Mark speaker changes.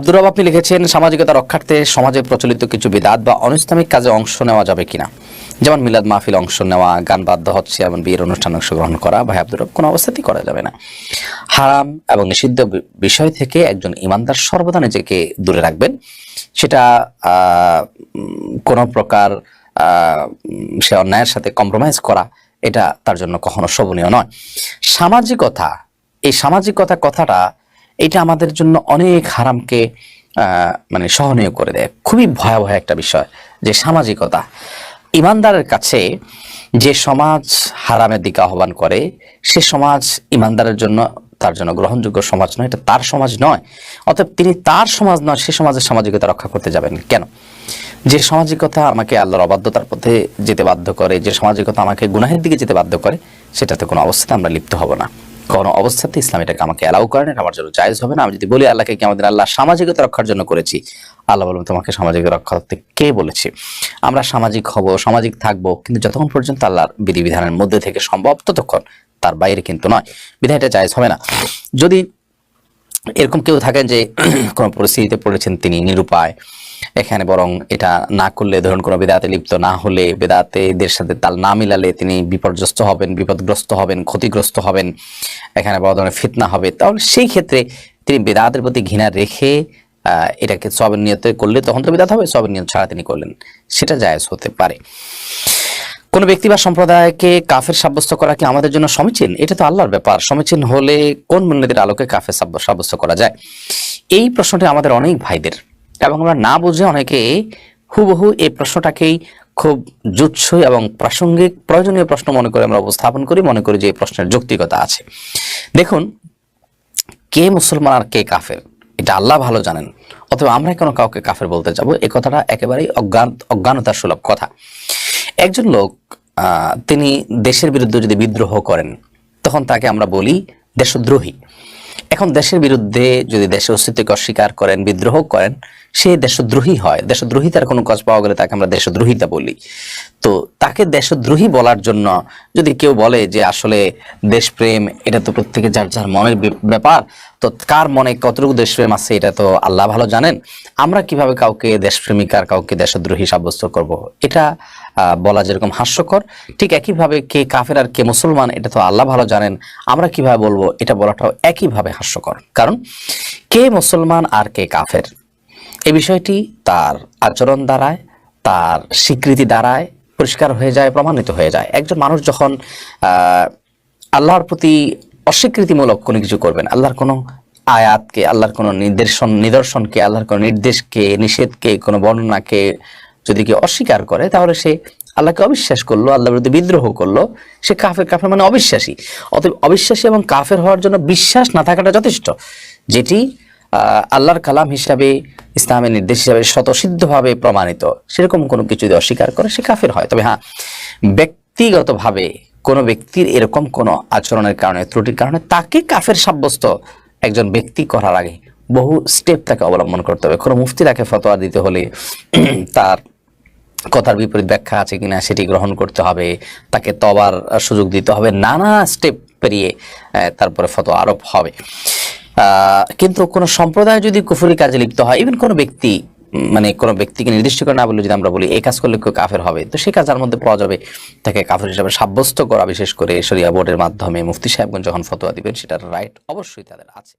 Speaker 1: আব্দুর রব, আপনি লিখেছেন, সামাজিকতা রক্ষার্থে সমাজে প্রচলিত কিছু বিদাত বা অনিস্লামিক কাজে অংশ নেওয়া যাবে কিনা? যেমন মিলাদ মাহফিল অংশ নেওয়া, গান বাদ্য হচ্ছে, এমন বিয়ের অনুষ্ঠানে অংশগ্রহণ করা, ভাই আব্দুর রব, কোনো অবস্থাতেই করা যাবে না। হারাম এবং নিষিদ্ধ বিষয় থেকে একজন ইমানদার সর্বদা নিজেকে দূরে রাখবেন। সেটা কোনো প্রকার সে অন্যায়ের সাথে কম্প্রোমাইজ করা, এটা তার জন্য কখনো শোভনীয় নয়। সামাজিকতা, এই সামাজিকতা কথাটা এটা আমাদের জন্য অনেক হারামকে মানে সহনীয় করে দেয়। খুবই ভয়াবহ একটা বিষয় যে সামাজিকতা। ইমানদারের কাছে যে সমাজ হারামের দিকে আহ্বান করে, সে সমাজ ইমানদারের জন্য তার জন্য গ্রহণযোগ্য সমাজ নয়, এটা তার সমাজ নয়। অতএব তিনি তার সমাজ নয়, সে সমাজের সামাজিকতা রক্ষা করতে যাবেন। কেন? যে সামাজিকতা আমাকে আল্লাহর অবাধ্যতার পথে যেতে বাধ্য করে, যে সামাজিকতা আমাকে গুনাহের দিকে যেতে বাধ্য করে, সেটাতে কোনো অবস্থাতে আমরা লিপ্ত হব না। কোনো অবস্থাতে ইসলাম এটাকে আমাকে অ্যালাউ করেন, এটা আমার জন্য জায়জ হবে না। আমি যদি বলি আল্লাহকে কি আমাদের আল্লাহ সামাজিকতা রক্ষার জন্য করেছি? আল্লাহ বলবেন তোমাকে সামাজিক রক্ষা করতে কে বলেছে? আমরা সামাজিক হব, সামাজিক থাকব, কিন্তু যতক্ষণ পর্যন্ত আল্লাহর বিধিবিধানের মধ্যে থেকে সম্ভব, ততক্ষণ তার বাইরে কিন্তু নয়। বিধায় এটা জায়জ হবে না। যদি এরকম কেউ থাকেন যে কোনো পরিস্থিতিতে পড়েছেন তিনি নিরুপায়, এখানে বরং এটা না করলে ধরুন কোনো বেদাতে লিপ্ত না হলে বেদাতে এদের সাথে তাল না মিলালে তিনি বিপর্যস্ত হবেন, বিপদগ্রস্ত হবেন, ক্ষতিগ্রস্ত হবেন, এখানে বড় ধরনের ফিতনা হবে। তাহলে সেই ক্ষেত্রে তিনি বেদাতের প্রতি ঘৃণা রেখে এটাকে সবের নিয়তে করলে তখন তো বেদাত হবে সবের নিয়ত ছাড়া তিনি করলেন। সেটা জায়েজ হতে পারে। কোন ব্যক্তি বা সম্প্রদায়কে কাফের সাব্যস্ত করা কি আমাদের জন্য সমীচীন? এটা তো আল্লাহর ব্যাপার। সমীচীন হলে কোন মূল্যদের আলোকে কাফের সাব্য- সাব্যস্ত করা যায়? এই প্রশ্নটি আমাদের অনেক ভাইদের। এবং আমরা না বুঝে অনেকে হুবহু এই প্রশ্নটাকেই খুব জুৎসই এবং প্রাসঙ্গিক, প্রয়োজনীয় প্রশ্ন মনে করে আমরা উপস্থাপন করি, মনে করি যে এই প্রশ্নের যৌক্তিকতা আছে। দেখুন, কে মুসলমান আর কে কাফের? এটা আল্লাহ ভালো জানেন। অথবা আমরা কেন কাউকে কাফের বলতে যাব? এই কথাটা একেবারেই অজ্ঞান অজ্ঞানতার সুলভ কথা। একজন লোক তিনি দেশের বিরুদ্ধে যদি বিদ্রোহ করেন, তখন তাকে আমরা বলি দেশদ্রোহী। এখন দেশের বিরুদ্ধে যদি দেশের অস্তিত্বকে অস্বীকার করেন, বিদ্রোহ করেন সে দেশদ্রোহী হয়। দেশদ্রোহিতার কোনো কাজ পাওয়া গেলে তাকে আমরা দেশদ্রোহিতা বলি। তো তাকে দেশদ্রোহী বলার জন্য যদি কেউ বলে যে আসলে দেশপ্রেম, এটা তো প্রত্যেকে যার যার মনের ব্যাপার, তো কার মনে কতটুকু দেশপ্রেম আছে এটা তো আল্লাহ ভালো জানেন। আমরা কীভাবে কাউকে দেশপ্রেমিক আর কাউকে দেশদ্রোহী সাব্যস্ত করব? এটা বলা যেরকম হাস্যকর, ঠিক একইভাবে কে কাফের আর কে মুসলমান, এটা তো আল্লাহ ভালো জানেন। আমরা কীভাবে বলব, এটা বলাটাও একইভাবে হাস্যকর। কারণ কে মুসলমান আর কে কাফের? এই বিষয়টি তার আচরণ দ্বারায়, তার স্বীকৃতি দ্বারায় পরিষ্কার হয়ে যায়, প্রমাণিত হয়ে যায়। একজন মানুষ যখন আল্লাহর প্রতি অস্বীকৃতিমূলক কোনো কিছু করবেন, আল্লাহর কোনো আয়াতকে, আল্লাহর কোনো নির্দেশন, নিদর্শনকে, আল্লাহর কোনো নির্দেশকে, নিষেধকে, কোনো বর্ণনাকে যদি কেউ অস্বীকার করে, তাহলে সে আল্লাহকে অবিশ্বাস করল, আল্লাহর বিরুদ্ধে বিদ্রোহ করল, সে কাফের কাফের মানে অবিশ্বাসী। অতএব অবিশ্বাসী এবং কাফের হওয়ার জন্য বিশ্বাস না থাকাটা যথেষ্ট। যেটি আল্লাহর কালাম হিসাবে, ইসলামের নির্দেশ হিসাবে স্বতঃসিদ্ধভাবে প্রমাণিত। সেরকম কোনো কিছু যদি অস্বীকার করে, সে কাফের হয়। তবে হ্যাঁ ব্যক্তিগতভাবে কোনো ব্যক্তির এরকম কোনো আচরণের কারণে, ত্রুটির কারণে তাকে কাফের সাব্যস্ত একজন ব্যক্তি করার আগে বহু স্টেপ তাকে অবলম্বন করতে হবে। কোনো মুফতি তাকে ফতোয়া দিতে হলে তার কথার বিপরীত ব্যাখ্যা আছে কিনা সেটি গ্রহণ করতে হবে। তাকে তবার সুযোগ দিতে হবে। নানা স্টেপ পেরিয়ে তারপরে ফটো আরোপ হবে। কিন্তু কোনো সম্প্রদায় যদি কুফুরি কাজে লিপ্ত হয় ইভেন কোনো ব্যক্তি মানে কোনো ব্যক্তিকে নির্দিষ্ট করে না বলে যদি আমরা বলি, এই কাজ করলে কেউ কাফের হবে, তো সেই কাজের মধ্যে পাওয়া যাবে। তাকে কাফের হিসাবে সাব্যস্ত করা, বিশেষ করে শরিয়া বোর্ডের মাধ্যমে মুফতি সাহেবগঞ্জ যখন ফতোয়া দিবেন, সেটার রাইট অবশ্যই তাদের আছে।